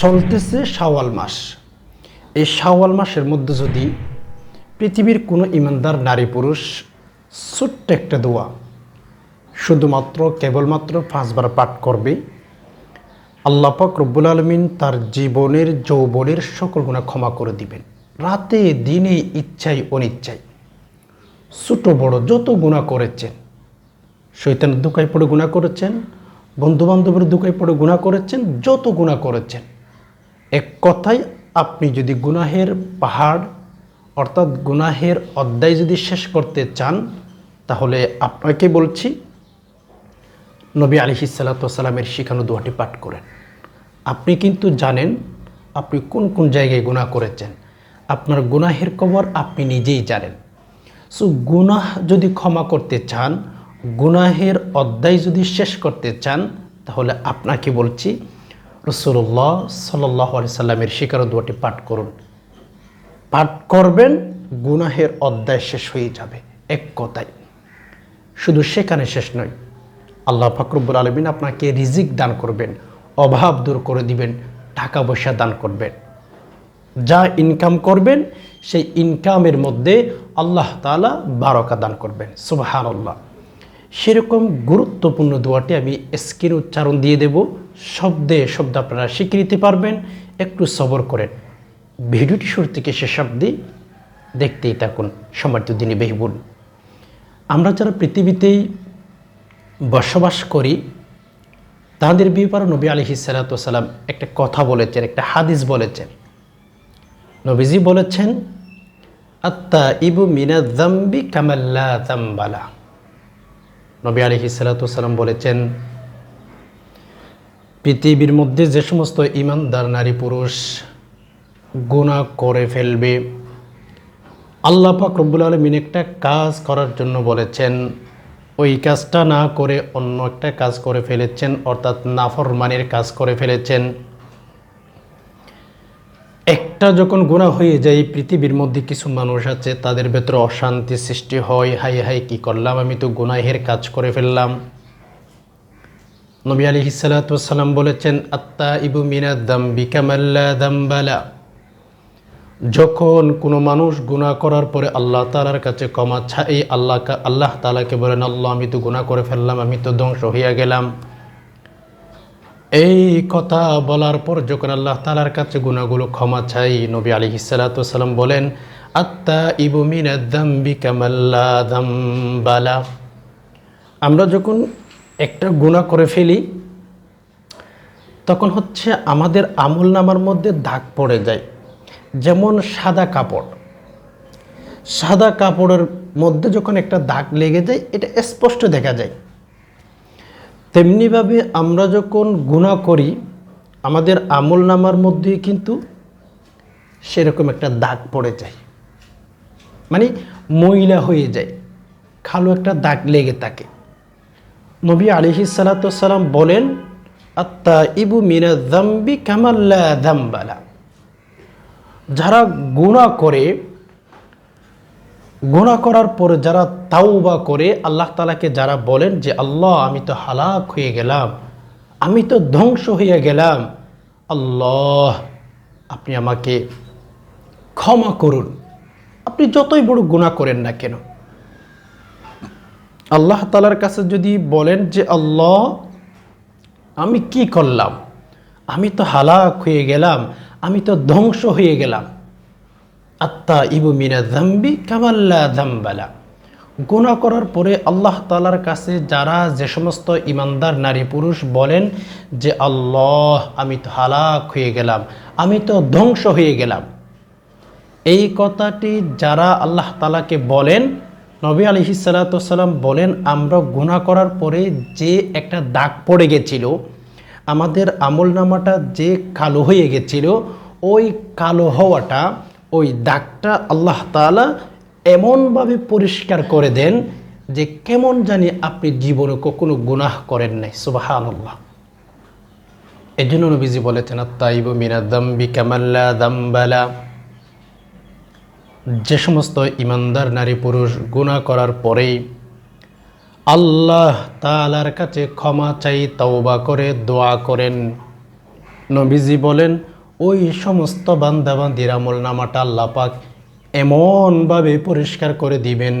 চলতেছে শাওয়াল মাস। এই শাওয়াল মাসের মধ্যে যদি পৃথিবীর কোনো ইমানদার নারী পুরুষ ছোট্ট একটা দোয়া শুধুমাত্র, কেবলমাত্র পাঁচবার পাঠ করবে আল্লাপাক রব্বুল আলমিন তার জীবনের, যৌবনের সকল গুণা ক্ষমা করে দিবেন। রাতে, দিনে ইচ্ছাই অনিচ্ছাই ছোট, বড় যত গুণা করেছেন শৈতানের দুকায় পড়ে গুণা করেছেন বন্ধু বান্ধবের দুকায় পড়ে গুণা করেছেন, যত গুণা করেছেন এক কথায় আপনি যদি গুনাহের পাহাড়, অর্থাৎ গুনাহের অধ্যায় যদি শেষ করতে চান, তাহলে আপনাকে বলছি, নবী আলি সাল্লাতামের শিখানো দোয়াটি পাঠ করেন। আপনি কিন্তু জানেন, আপনি কোন কোন জায়গায় গুনাহ করেছেন। আপনার গুনাহের খবর আপনি নিজেই জানেন। সো, গুনাহ যদি ক্ষমা করতে চান, গুনাহের অধ্যায় যদি শেষ করতে চান, তাহলে আপনাকে বলছি রসুল্লাহ সাল্লাহ আলি সাল্লামের শিকার দোয়াটি পাঠ করুন। পাঠ করবেন, গুনাহের অধ্যায় শেষ হয়ে যাবে এক কথায়। শুধু সেখানে শেষ নয়, আল্লাহ ফাকরুবুল আলমিন আপনাকে রিজিক দান করবেন, অভাব দূর করে দিবেন, টাকা পয়সা দান করবেন। যা ইনকাম করবেন, সেই ইনকামের মধ্যে আল্লাহ তালা বারকা দান করবেন। সুবাহান আল্লাহ সেরকম গুরুত্বপূর্ণ দোয়াটি আমি স্ক্রিন উচ্চারণ দিয়ে দেব। শব্দে শব্দ আপনারা শিখে নিতে পারবেন। একটু সবর করেন। ভিডিওটি শুরু থেকে শেষ অব্দি দেখতেই থাকুন। সম্মানিত দিনী বেহবুল আমরা যারা পৃথিবীতেই বসবাস করি, তাদের ব্যাপারে নবী আলহি সালাতাম একটা কথা বলেছেন, একটা হাদিস বলেছেন। নবীজি বলেছেন আত্মা ইবু মিনা জাম্বি কামাল্লা জাম্বালা নবী আলহি সালাতাম বলেছেন, পৃথিবীর মধ্যে যে সমস্ত ইমানদার নারী পুরুষ গুণা করে ফেলবে, আল্লাহ পাক রব্বুল আলমিন একটা কাজ করার জন্য বলেছেন, ওই কাজটা না করে অন্য একটা কাজ করে ফেলেছেন, অর্থাৎ নাফরমানের কাজ করে ফেলেছেন। একটা যখন গুণা হয়ে যায়, পৃথিবীর মধ্যে কিছু মানুষ আছে, তাদের ভেতরে অশান্তি সৃষ্টি হয়। হাই হাই কি করলাম? আমি তো গুনাহের কাজ করে ফেললাম। নবী আলী হিসালাতাম বলেছেন আত্মা ইবু মিনা দাম্বি কামাল্লা দাম্বালা যখন কোনো মানুষ গুণা করার পরে আল্লাহ তালার কাছে ক্ষমা ছাই আল্লাহ আল্লাহ তালাকে বলেন, আল্লাহ, আমি তো গুণা করে ফেললাম, আমি তো ধ্বংস হইয়া গেলাম। এই কথা বলার পর যখন আল্লাহ তালার কাছে গুণাগুলো ক্ষমা চাই, নবী আলী হিসালাতাম বলেন আত্মা ইবু মিনা দাম্বি আমরা যখন একটা গুণা করে ফেলি, তখন হচ্ছে আমাদের আমল নামার মধ্যে দাগ পড়ে যায়। যেমন সাদা কাপড়। সাদা কাপড়ের মধ্যে যখন একটা দাগ লেগে যায়, এটা স্পষ্ট দেখা যায়। তেমনিভাবে আমরা যখন গুণা করি, আমাদের আমল নামার মধ্যে কিন্তু সেরকম একটা দাগ পড়ে যায়। মানে ময়লা হয়ে যায় খালো একটা দাগ লেগে থাকে। নবী আলিহি সালাতাম বলেন আত্মা ইবু মিনা দাম্বি কামাল্লা দাম্বালা যারা গুণা করে গুণা করার পরে যারা তাওবা করে, আল্লাহ তালাকে যারা বলেন যে, আল্লাহ, আমি তো হালাক হয়ে গেলাম, আমি তো ধ্বংস হয়ে গেলাম, আল্লাহ, আপনি আমাকে ক্ষমা করুন। আপনি যতই বড় গুণা করেন না কেন। আল্লাহ তালার কাছে যদি বলেন যে, আল্লাহ, আমি কি করলাম? আমি তো হালাক হয়ে গেলাম, আমি তো ধ্বংস হয়ে গেলাম। আত্মা ইবু মিনা জাম্বি কামাল্লা জাম্বালা গুণা করার পরে আল্লাহ তালার কাছে যারা যে সমস্ত ইমানদার নারী পুরুষ বলেন যে, আল্লাহ, আমি তো হালাক হয়ে গেলাম, আমি তো ধ্বংস হয়ে গেলাম। এই কথাটি যারা আল্লাহ তালাকে বলেন, নবী আলহি সালাতাম বলেন, আমরা গুণা করার পরে যে একটা দাগ পড়ে গেছিল, আমাদের আমল নামাটা যে কালো হয়ে গেছিল, ওই কালো হওয়াটা ওই দাগটা আল্লাহ তালা এমনভাবে পরিষ্কার করে দেন যে কেমন জানি আপনি জীবনে কখনো গুনাহ করেন নাই। আল্লাহ এই জন্য নবীজি বলেছেন আত্মাইব মিনা দাম্বি কামাল্লা দাম্বালা যে সমস্ত ইমানদার নারী পুরুষ গুণা করার পরেই আল্লাহ তালার কাছে ক্ষমা চাই, তওবা করে, দোয়া করেন। নবীজি বলেন ওই সমস্ত বান্দাবান্দির আমল নামাটা আল্লাহ পাক এমনভাবে পরিষ্কার করে দিবেন,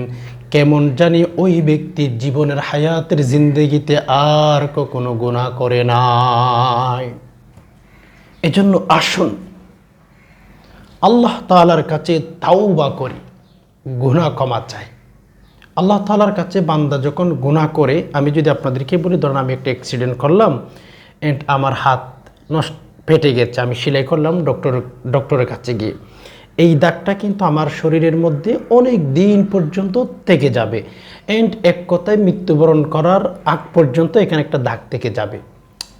কেমন জানি ওই ব্যক্তির জীবনের হায়াতের জিন্দগিতে আর কখনো গুণা করে নাই। এজন্য আসুন, আল্লাহ তালার কাছে তাওবা করি, গুনাহ ক্ষমা চাই। আল্লাহ তালার কাছে বান্দা যখন গুনাহ করে, আমি যদি আপনাদেরকে বলি, ধরুন আমি একটা অ্যাক্সিডেন্ট করলাম এন্ড আমার হাত নষ্ট ফেটে গেছে। আমি সেলাই করলাম ডক্টর ডক্টরের কাছে গিয়ে। এই দাগটা কিন্তু আমার শরীরের মধ্যে অনেক দিন পর্যন্ত থেকে যাবে। এন্ড এক কথায় মৃত্যুবরণ করার আগ পর্যন্ত এখানে একটা দাগ থেকে যাবে।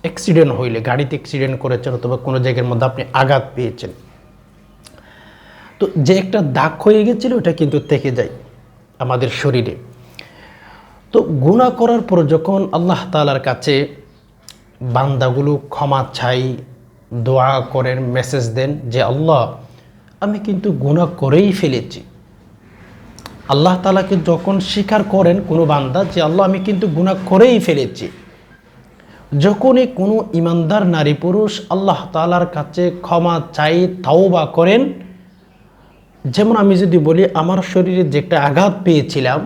অ্যাক্সিডেন্ট হইলে, গাড়িতে অ্যাক্সিডেন্ট করেছেন অথবা কোনো জায়গার মধ্যে আপনি আঘাত পেয়েছেন। তো যে একটা দাগ হয়ে গেছিল, ওটা কিন্তু থেকে যায় আমাদের শরীরে। তো গুণা করার পর যখন আল্লাহ তালার কাছে বান্দাগুলো ক্ষমা চাই দোয়া করেন মেসেজ দেন যে, আল্লাহ, আমি কিন্তু গুণা করেই ফেলেছি। আল্লাহ তালাকে যখন স্বীকার করেন কোনো বান্দা যে, আল্লাহ, আমি কিন্তু গুণা করেই ফেলেছি। যখনই কোনো ইমানদার নারী পুরুষ আল্লাহ তালার কাছে ক্ষমা চাই তাও বা করেন, যেমন আমি যদি বলি, আমার শরীরে যে একটা আঘাত পেয়েছিলাম,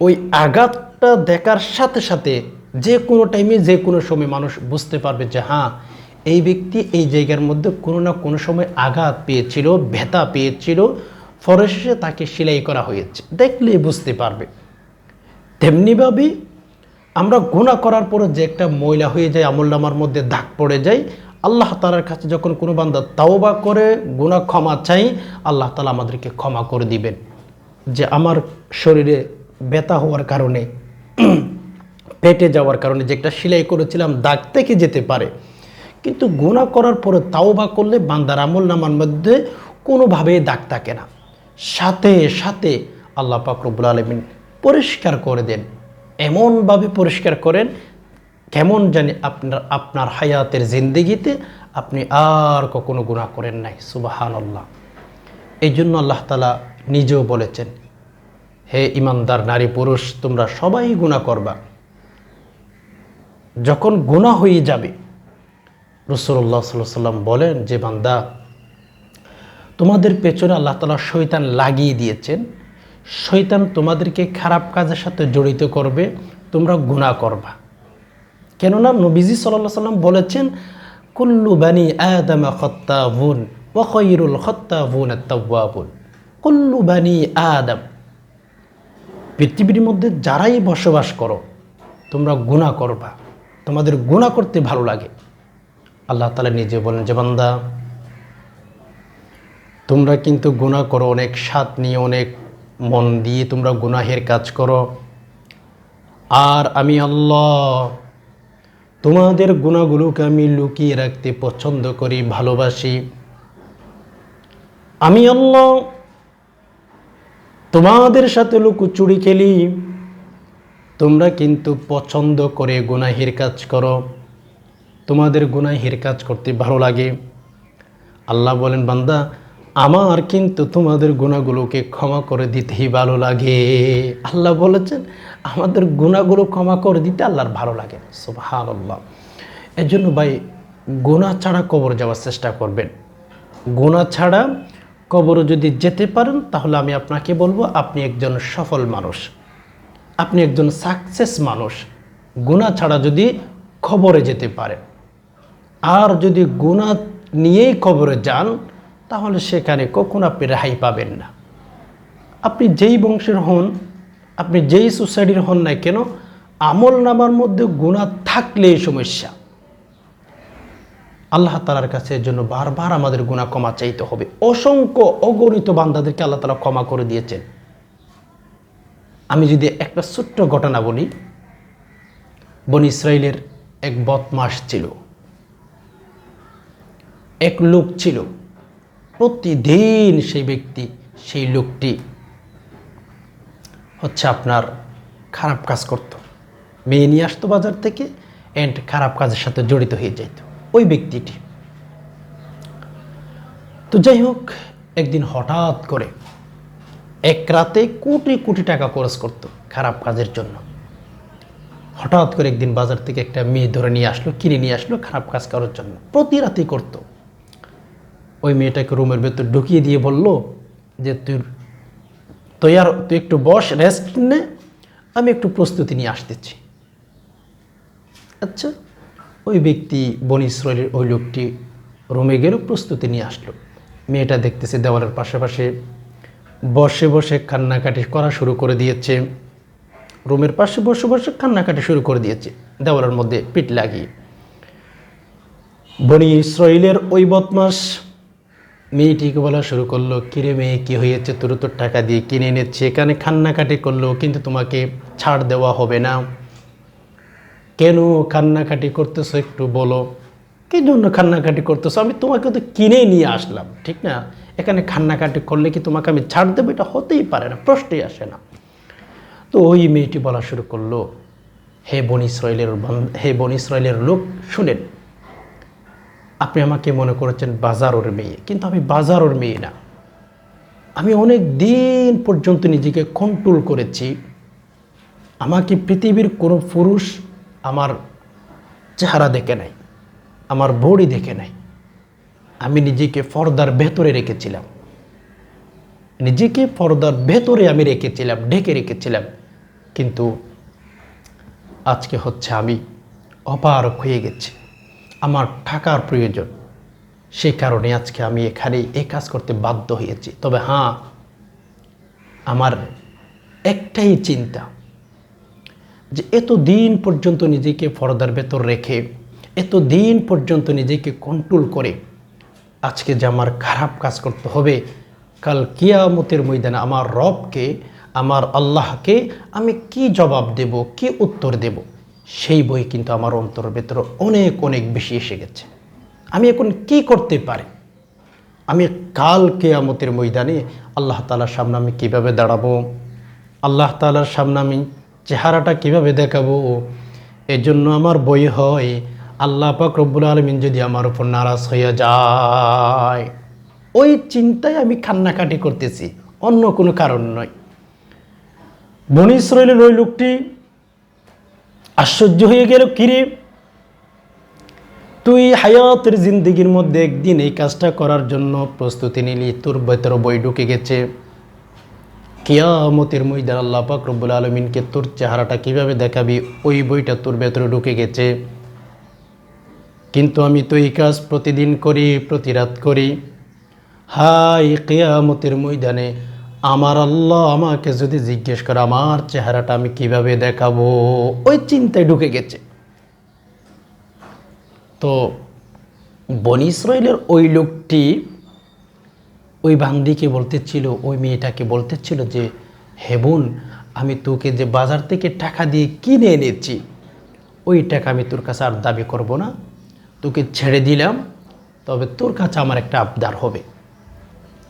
ওই আঘাতটা দেখার সাথে সাথে যে কোনো টাইমে যে কোনো সময় মানুষ বুঝতে পারবে যে হ্যাঁ এই ব্যক্তি এই জায়গার মধ্যে কোনো না কোনো সময় আঘাত পেয়েছিল, ব্যথা পেয়েছিল। ফরেসে তাকে সেলাই করা হয়েছে। দেখলেই বুঝতে পারবে। তেমনিভাবে আমরা গুণা করার পরে যে একটা ময়লা হয়ে যায় আমলনামার মধ্যে দাগ পড়ে যায়, আল্লাহ তালার কাছে যখন কোনো বান্দা তাওবা করে গুণা ক্ষমা চাই, আল্লাহ তালা আমাদেরকে ক্ষমা করে দিবেন। যে আমার শরীরে ব্যথা হওয়ার কারণে, পেটে যাওয়ার কারণে যে একটা সেলাই করেছিলাম, দাগ থেকে যেতে পারে। কিন্তু গুণা করার পরে তাওবা করলে বান্দার আমল নামার মধ্যে কোনোভাবেই দাগ থাকে না। সাথে সাথে আল্লাহ পাক রব্বুল আলমিন পরিষ্কার করে দেন। এমনভাবে পরিষ্কার করেন কেমন জানি আপনার আপনার হায়াতের জিন্দিগিতে আপনি আর কখনো গুণা করেন নাই। সুবাহান আল্লাহ এই জন্য আল্লাহ তালা নিজেও বলেছেন, হে ইমানদার নারী পুরুষ, তোমরা সবাই গুণা করবা। যখন গুণা হয়ে যাবে রসুল্লাহ সাল্লাহ সাল্লাম বলেন, যে বান্দা তোমাদের পেছনে আল্লাহ তালা শৈতান লাগিয়ে দিয়েছেন শৈতান তোমাদেরকে খারাপ কাজের সাথে জড়িত করবে, তোমরা গুণা করবা। কেননা নবীজি সাল্লাহ সাল্লাম বলেছেন, কুল্লু বানি আদামা খত্তাবুন ওয়রুল খত্তাবুন তাওয়াবুন কুল্লু বানি আদম, পৃথিবীর মধ্যে যারাই বসবাস করো, তোমরা গুণা করবা। তোমাদের গুণা করতে ভালো লাগে। আল্লাহ তালা নিজে বলেন যে, বান্দা, তোমরা কিন্তু গুণা করো, অনেক স্বাদ নিয়ে, অনেক মন দিয়ে তোমরা গুনাহের কাজ করো। আর আমি আল্লাহ তোমাদের গুণাগুলোকে আমি লুকিয়ে রাখতে পছন্দ করি, ভালোবাসি। আমি আল্লাহ তোমাদের সাথে লুকোচুরি খেলি, তোমরা কিন্তু পছন্দ করে গুনাহের কাজ করো। তোমাদের গুনাহের কাজ করতে ভালো লাগে। আল্লাহ বলেন, বান্দা, আমার কিন্তু তোমাদের গুণাগুলোকে ক্ষমা করে দিতেই ভালো লাগে। আল্লাহ বলেছেন, আমাদের গুণাগুলো ক্ষমা করে দিতে আল্লাহর ভালো লাগে। সুবহান আল্লাহ এর জন্য ভাই গুণা ছাড়া কবর যাওয়ার চেষ্টা করবেন। গুণা ছাড়া কবরে যদি যেতে পারেন, তাহলে আমি আপনাকে বলব, আপনি একজন সফল মানুষ। আপনি একজন সাকসেস মানুষ। গুণা ছাড়া যদি খবরে যেতে পারেন। আর যদি গুণা নিয়েই খবরে যান, তাহলে সেখানে কখন আপনি রেহাই পাবেন না। আপনি যেই বংশের হন, আপনি যেই সোসাইটির হন না কেন, আমল নামার মধ্যে গুণা থাকলেই সমস্যা। আল্লাহ তালার কাছে জন্য বারবার আমাদের গুণা ক্ষমা চাইতে হবে। অসংখ্য অগণিত বান্দাদেরকে আল্লাহ তালা ক্ষমা করে দিয়েছেন। আমি যদি একটা ছোট্ট ঘটনা বলি, বন ইসরায়েলের এক বদমাস ছিল। এক লোক ছিল। প্রতিদিন সেই ব্যক্তি সেই লোকটি হচ্ছে আপনার খারাপ কাজ করত। মেয়ে নিয়ে আসতো বাজার থেকে অ্যান্ড খারাপ কাজের সাথে জড়িত হয়ে যেত। ওই ব্যক্তিটি। তো যাই হোক, একদিন হঠাৎ করে এক রাতে কোটি কোটি টাকা খরচ করত খারাপ কাজের জন্য। হঠাৎ করে একদিন বাজার থেকে একটা মেয়ে ধরে নিয়ে আসলো, কিনে নিয়ে আসলো খারাপ কাজ করার জন্য। প্রতি রাতেই করতো। ওই মেয়েটাকে রুমের ভেতর ঢুকিয়ে দিয়ে বলল যে, তুই আর তুই একটু বস রেস্ট নে, আমি একটু প্রস্তুতি নিয়ে আসতেছি। আচ্ছা ওই ব্যক্তি বন ওই লোকটি রুমে গেল, প্রস্তুতি নিয়ে আসলো। মেয়েটা দেখতেছে দেওয়ালের পাশাপাশি বসে বসে কান্নাকাটি করা শুরু করে দিয়েছে। রুমের পাশে বসে বসে কান্নাকাটি শুরু করে দিয়েছে, দেওয়ালের মধ্যে পিঠ লাগিয়ে। বনি ইসরায়েলের ওই বদমাস মেয়েটিকে বলা শুরু করল, কিরে মেয়ে, কী হয়েছে? তোর তোর টাকা দিয়ে কিনে এনেছে, এখানে কান্নাকাটি করল, কিন্তু তোমাকে ছাড় দেওয়া হবে না। কেন কান্নাকাটি করতেছো একটু বলো। কী জন্য কান্নাকাটি করতেছো? আমি তোমাকে তো কিনে নিয়ে আসলাম, ঠিক না? এখানে কান্নাকাটি করলে কি তোমাকে আমি ছাড় দেবো? এটা হতেই পারে না, প্রশ্নই আসে না। তো ওই মেয়েটি বলা শুরু করল, হে বন ইসরায়েলের হে বন ইসরায়েলের লোক, শুনেন আপনি আমাকে মনে করেছেন বাজারের মেয়ে, কিন্তু আমি বাজারের মেয়ে না। আমি অনেক দিন পর্যন্ত নিজেকে কন্ট্রোল করেছি। আমাকে পৃথিবীর কোনো পুরুষ আমার চেহারা দেখে নাই, আমার বডি দেখে নাই। আমি নিজেকে পর্দার ভেতরে রেখেছিলাম। নিজেকে পর্দার ভেতরে আমি রেখেছিলাম, ঢেকে রেখেছিলাম। কিন্তু আজকে হচ্ছে আমি অপারক হয়ে গেছি। আমার টাকার প্রয়োজন। সেই কারণে আজকে আমি এখানে এই কাজ করতে বাধ্য হয়েছি। তবে হ্যাঁ আমার একটাই চিন্তা যে এত দিন পর্যন্ত নিজেকে পর্দার ভেতর রেখে এত দিন পর্যন্ত নিজেকে কন্ট্রোল করে আজকে যে আমার খারাপ কাজ করতে হবে, কাল কিয়ামতের ময়দানে আমার রবকে, আমার আল্লাহকে আমি কি জবাব দেব, কি উত্তর দেব? সেই বই কিন্তু আমার অন্তরের ভেতরে অনেক অনেক বেশি এসে গেছে। আমি এখন কি করতে পারি? আমি কাল কেয়ামতের ময়দানে আল্লাহ তালার সামনে আমি কীভাবে দাঁড়াবো? আল্লাহ তালার সামনে আমি চেহারাটা কীভাবে দেখাবো? এই জন্য আমার বই হয়, আল্লাহ পাক রব্বুল আলমিন যদি আমার উপর নারাজ হয়ে যায়। ওই চিন্তায় আমি কান্নাকাটি করতেছি, অন্য কোনো কারণ নয়। বনি ইসরায়েলের ওই লোকটি আশ্চর্য হয়ে গেল কিরে তুই হায়াতের জিন্দিগির মধ্যে একদিন এই কাজটা করার জন্য প্রস্তুতি নিলি, তোর ভেতরে বই ঢুকে গেছে। কিয়ামতের ময়দান আল্লাহ পাক রব্বুল আলমিনকে তোর চেহারাটা কীভাবে দেখাবি, ওই বইটা তোর ভেতরে ঢুকে গেছে। কিন্তু আমি তো এই কাজ প্রতিদিন করি, প্রতি রাত করি। হাই কেয়ামতের ময়দানে আমার আল্লাহ আমাকে যদি জিজ্ঞেস করে, আমার চেহারাটা আমি কীভাবে দেখাবো? ওই চিন্তায় ঢুকে গেছে। তো বনি ইসরায়েলের ওই লোকটি ওই বান্দিকে বলতেছিল, ওই মেয়েটাকে বলতেছিল যে, হে বোন, আমি তোকে যে বাজার থেকে টাকা দিয়ে কিনে এনেছি, ওই টাকা আমি তোর কাছে আর দাবি করব না। তোকে ছেড়ে দিলাম, তবে তোর কাছে আমার একটা আবদার হবে।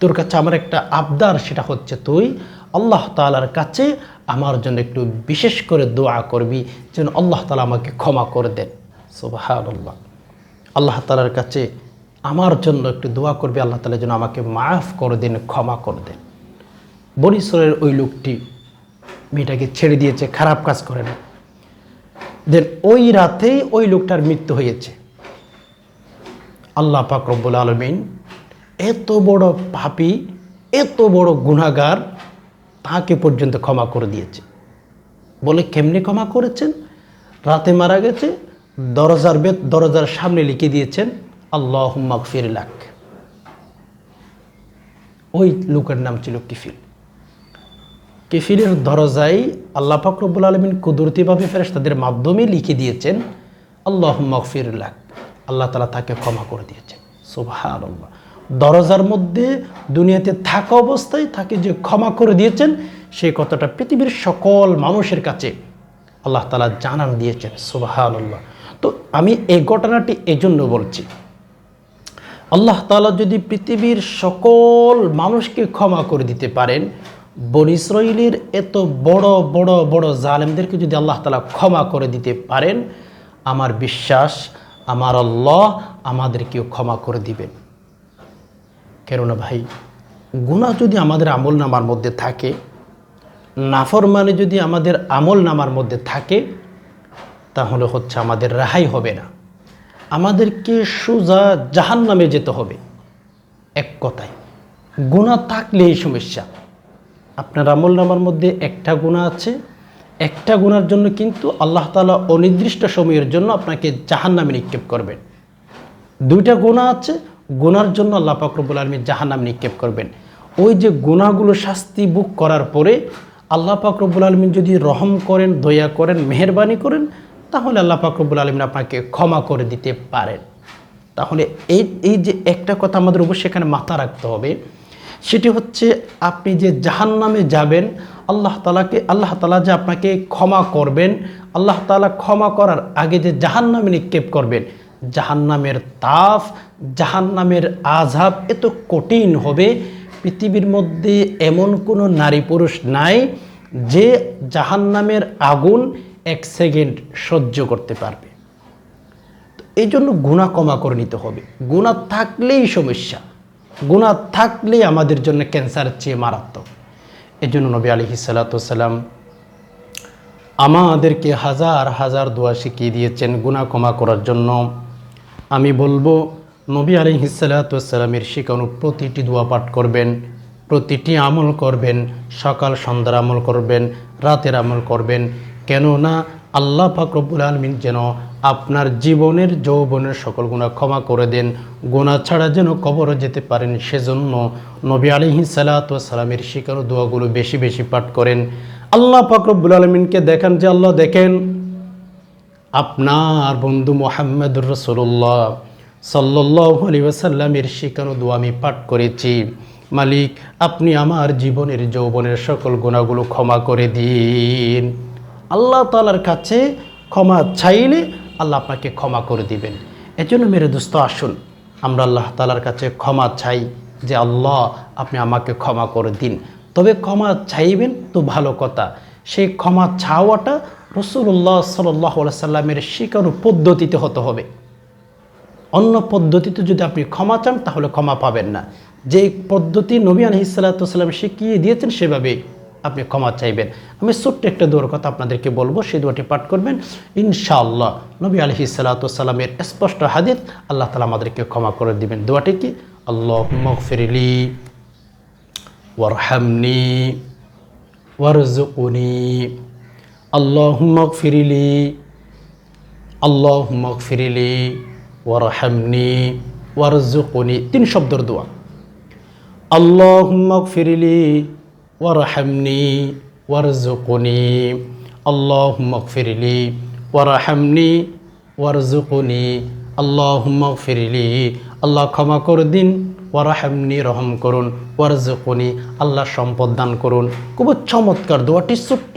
তোর কাছে আমার একটা আবদার, সেটা হচ্ছে তুই আল্লাহ তালার কাছে আমার জন্য একটু বিশেষ করে দোয়া করবি, যেন আল্লাহ তালা আমাকে ক্ষমা করে দেন। সুবাহান আল্লাহ তালার কাছে আমার জন্য একটু দোয়া করবি, আল্লাহ তালা যেন আমাকে মাফ করে দেন, ক্ষমা করে দেন। বরিশ্বরের ওই লোকটি মেয়েটাকে ছেড়ে দিয়েছে, খারাপ কাজ করে না। দেন ওই রাতেই ওই লোকটার মৃত্যু হয়েছে। আল্লাহ পাক আলমিন এত বড় পাপি, এত বড় গুণাগার তাকে পর্যন্ত ক্ষমা করে দিয়েছে। বলে কেমনে ক্ষমা করেছেন? রাতে মারা গেছে, দরজার বেদ দরজার সামনে লিখে দিয়েছেন আল্লাহ মাগফির লাক। ওই লোকের নাম ছিল কিফিল। কিফিলের দরজায় আল্লাহ ফাকরবুল আলমিন কুদরতিভাবে ফেরেস তাদের মাধ্যমে লিখে দিয়েছেন আল্লাহ মগফির লাক। আল্লাহ তালা তাকে ক্ষমা করে দিয়েছেন। সুবহান আল্লাহ দরজার মধ্যে দুনিয়াতে থাকা অবস্থায় তাকে যে ক্ষমা করে দিয়েছেন, সেই কথাটা পৃথিবীর সকল মানুষের কাছে আল্লাহ তালা জানান দিয়েছেন সুবহান তো আমি এই ঘটনাটি এজন্য বলছি, আল্লাহ তালা যদি পৃথিবীর সকল মানুষকে ক্ষমা করে দিতে পারেন, বন ইসরায়েলের এত বড় বড় বড় জালেমদেরকে যদি আল্লাহ তাআলা ক্ষমা করে দিতে পারেন, আমার বিশ্বাস, আমার আল্লাহ আমাদেরকেও ক্ষমা করে দিবেন। কেননা ভাই, গুনাহ যদি আমাদের আমল নামার মধ্যে থাকে, নাফরমানে যদি আমাদের আমল নামার মধ্যে থাকে, তাহলে হচ্ছে আমাদের রেহাই হবে না। আমাদেরকে সোজা জাহান নামে যেতে হবে, এক কথায়। গুণা থাকলে এই সমস্যা। আপনার আমল নামার মধ্যে একটা গুণা আছে, একটা গুণার জন্য কিন্তু আল্লাহ তালা অনির্দিষ্ট সময়ের জন্য আপনাকে জাহান নামে নিক্ষেপ করবেন। দুইটা গুণা আছে গুনার জন্য আল্লাহ পাকরবুল আলমী জাহান নামে নিক্ষেপ করবেন। ওই যে গুণাগুলো শাস্তি বুক করার পরে আল্লাহ পাকরবুল আলমিন যদি রহম করেন, দয়া করেন, মেহরবানি করেন, তাহলে আল্লাহ পাকরবুল আলমিন আপনাকে ক্ষমা করে দিতে পারেন। তাহলে এই এই যে একটা কথা আমাদের অবশ্যই এখানে মাথা রাখতে হবে, সেটি হচ্ছে আপনি যে জাহান নামে যাবেন, আল্লাহ তালাকে আল্লাহ তালা যে আপনাকে ক্ষমা করবেন, আল্লাহ তালা ক্ষমা করার আগে যে জাহান নামে নিক্ষেপ করবেন জাহান্নামের তাপ জাহান্নামের আজাব এত কঠিন হবে, পৃথিবীর মধ্যে এমন কোনো নারী পুরুষ নাই যে জাহান্নামের আগুন এক সেকেন্ড সহ্য করতে পারবে। এই জন্য গুণা কমা করে নিতে হবে। গুণা থাকলেই সমস্যা। গুণা থাকলেই আমাদের জন্য ক্যান্সার চেয়ে মারাত্মক। এই জন্য নবী আলি সাল্লাম আমাদেরকে হাজার হাজার দোয়া শিখিয়ে দিয়েছেন গুণা কমা করার জন্য। আমি বলব, নবী আলী হিসালাতামের শেখানো প্রতিটি দোয়া পাঠ করবেন, প্রতিটি আমল করবেন, সকাল সন্ধ্যার আমল করবেন, রাতের আমল করবেন। কেননা আল্লাহ ফাকরবুল আলমিন যেন আপনার জীবনের যৌবনের সকল গুণা ক্ষমা করে দেন গুণা ছাড়া যেন কবরও যেতে পারেন সেজন্য নবী আলিহি সালাতামের শেখানো দোয়াগুলো বেশি বেশি পাঠ করেন। আল্লাহ ফাকরবুল আলমিনকে দেখান যে, আল্লাহ দেখেন আপনার বন্ধু মোহাম্মদুর রসুল্লাহ সাল্লাহ আলী ওয়াসাল্লামের শেখানো দোয়া আমি পাঠ করেছি? মালিক, আপনি আমার জীবনের যৌবনের সকল গুণাগুলো ক্ষমা করে দিন। আল্লাহ তালার কাছে ক্ষমা চাইলে আল্লাহ আপনাকে ক্ষমা করে দিবেন। এজন্য মেরে দোস্ত, আসুন, আমরা আল্লাহ তালার কাছে ক্ষমা চাই যে আল্লাহ আপনি আমাকে ক্ষমা করে দিন। তবে ক্ষমা চাইবেন তো ভালো কথা। সেই ক্ষমা চাওয়াটা রসুল্লাহ সাল্লাহ সাল্লামের শেখানো পদ্ধতিতে হতে হবে। অন্য পদ্ধতিতে যদি আপনি ক্ষমা চান, তাহলে ক্ষমা পাবেন না। যে পদ্ধতি নবী আলহিসাল্লাম শিখিয়ে দিয়েছেন, সেভাবে আপনি ক্ষমা চাইবেন। আমি ছোট্ট একটা দোয়ার কথা আপনাদেরকে বলব, সেই দোয়াটি পাঠ করবেন। ইনশাআল্লাহ নবী আলহি সাল্লাতামের স্পষ্ট হাদিস, আল্লাহ তালা আমাদেরকে ক্ষমা করে দিবেন। দোয়াটি কি? আল্লাহ মগফিরলি ওয়ারহামনি ওয়ারজুকুনি আল্লাহ মগফিরিলি আল্লাহ মগফিরিলি ওয়ারহামনি ওয়ারজুকুনি তিন শব্দর দোয়া। আল্লাহ মগফিরিলি ওয়ারহামনি ওয়ারজুকুনি আল্লাহ মগফিরিলি ওয়ারহামনি ওয়ারজুকুনি আল্লাহ মগফিরিলি আল্লাহ ক্ষমা করে দিন, ওয়ারাহামনি রহম করুন ওয়ারজুকুনি আল্লাহ সম্পদ দান করুন। খুব চমৎকার দোয়াটি ছোট্ট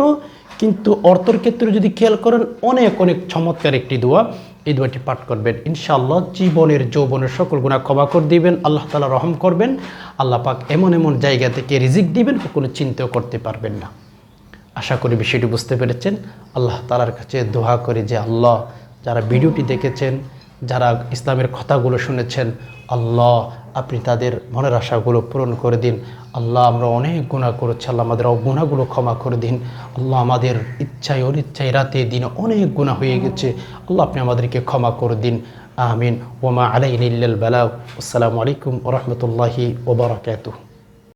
কিন্তু অর্থর ক্ষেত্রে যদি খেয়াল করেন, অনেক অনেক চমৎকার একটি দোয়া। এই দোয়াটি পাঠ করবেন। ইনশাআল্লাহ জীবনের যৌবনের সকল গুণা ক্ষমা করে দিবেন, আল্লাহ তালা রহম করবেন, আল্লাহ পাক এমন এমন জায়গা থেকে রিজিক দিবেন কোনো চিন্তাও করতে পারবেন না। আশা করি বিষয়টি বুঝতে পেরেছেন। আল্লাহ তালার কাছে দোয়া করে যে, আল্লাহ, যারা ভিডিওটি দেখেছেন, যারা ইসলামের কথাগুলো শুনেছেন, আল্লাহ আপনি তাদের মনের আশাগুলো পূরণ করে দিন। আল্লাহ আমরা অনেক গুণা করেছি। আল্লাহ আমাদের গুণাগুলো ক্ষমা করে দিন। আল্লাহ আমাদের ইচ্ছায় অনিচ্ছায় রাতে দিন অনেক গুণা হয়ে গেছে। আল্লাহ আপনি আমাদেরকে ক্ষমা করে দিন। আমিন। ওমা আলাই বেলা আসসালামু আলাইকুম ওরহমতুল্লাহি ওবরাকাতুহ